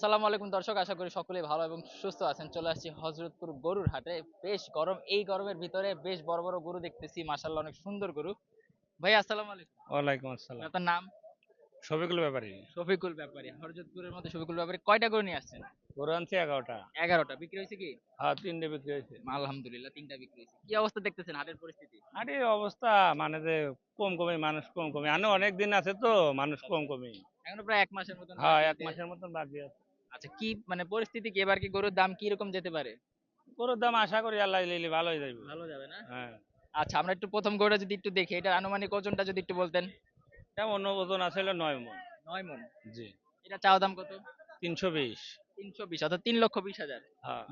সালামু আলাইকুম দর্শক আশা করি সকলেই ভালো এবং সুস্থ আছেন। চলে আসছি হজরতপুর গরুর হাটে। বেশ গরম এই গরমের ভিতরে বেশ বড় বড় গরু দেখতেছি মাশাল্লাহ অনেক সুন্দর গরু। ভাই আসসালামু আলাইকুম। ওয়ালাইকুম আসসালাম। আপনার নাম? শফিকুল ব্যাপারী। শফিকুল ব্যাপারী। হরজতপুরের মধ্যে শফিকুল ব্যাপারী কয়টা গরু নিয়ে আসছেন? গরু আনছি এগারোটা। এগারোটা। বিক্রি হয়েছে কি? হ্যাঁ তিনটে বিক্রি হয়েছে। আলহামদুলিল্লাহ তিনটা বিক্রি হয়েছে। কি অবস্থা দেখতেছেন হাটের পরিস্থিতি? এই অবস্থা মানে যে কম কমে মানুষ কম কমে আনে অনেক দিন আছে তো মানুষ কম কমে এখনও প্রায় এক মাসের মতন হ্যাঁ এক মাসের মতন বাকি আছে। আচ্ছা কি মানে পরিস্থিতি কি? এবার কি গরুর দাম কি রকম যেতে পারে? গরুর দাম আশা করি আল্লাহ লিলি ভালো যাবে। ভালো যাবে না? হ্যাঁ। আচ্ছা আমরা একটু প্রথম গরুটা যদি একটু দেখি এটা আনুমানিক ওজনটা যদি একটু বলতেন। তেমন ওজন আসলে নয় মন। নয় মন? জি। এটা চাওয়া দাম কত? তিনশো বিশ। তিনশো বিশ অর্থাৎ তিন লক্ষ বিশ হাজার। হ্যাঁ।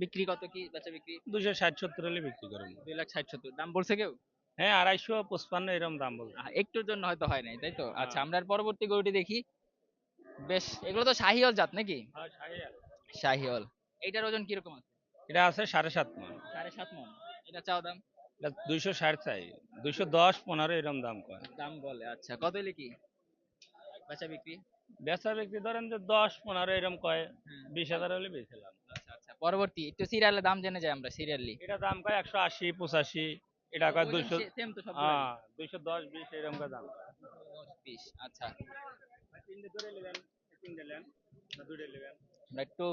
বিক্রি কত কি? বেচা বিক্রি? দুশো ষাট সত্তর হলে বিক্রি করব দুই লাখ ষাট সত্তর। দাম বলছে কেউ? হ্যাঁ আড়াইশো পঁচপান্ন এরকম দাম আহ, একটুর জন্য হয়তো হয় নাই তাই তো? আচ্ছা হ্যাঁ। আমরা পরবর্তী গরুটি দেখি। বেশ এগুলো তো শাহিওল জাত নাকি? শাহিওল এইটার ওজন কীরকম আছে? এটা আছে সাড়ে সাত মন। সাড়ে সাত মন। এটা চাওয়া দাম? দুইশো ষাট চাই। দুইশো দশ পনেরো এরকম দাম কয়। দাম বলে আচ্ছা। কত কি? বেচা বিক্রি? বেচা বিক্রি ধরেন যে দশ পনেরো এরকম কয়। হ্যাঁ। বিশ হাজার হলে বেছিলাম আচ্ছা আচ্ছা। পরবর্তী একটু সিরিয়ালের দাম জেনে যাই আমরা সিরিয়ালি এটা দাম কয় একশো আশি পঁচাশি। এটা কয় দুইশো সেম তো সব হ্যাঁ দুইশো দশ বিশ এরকম কয় দাম। বিশ আচ্ছা। আমরা একটু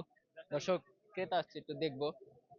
দর্শক ক্রেতা আসছে একটু দেখব।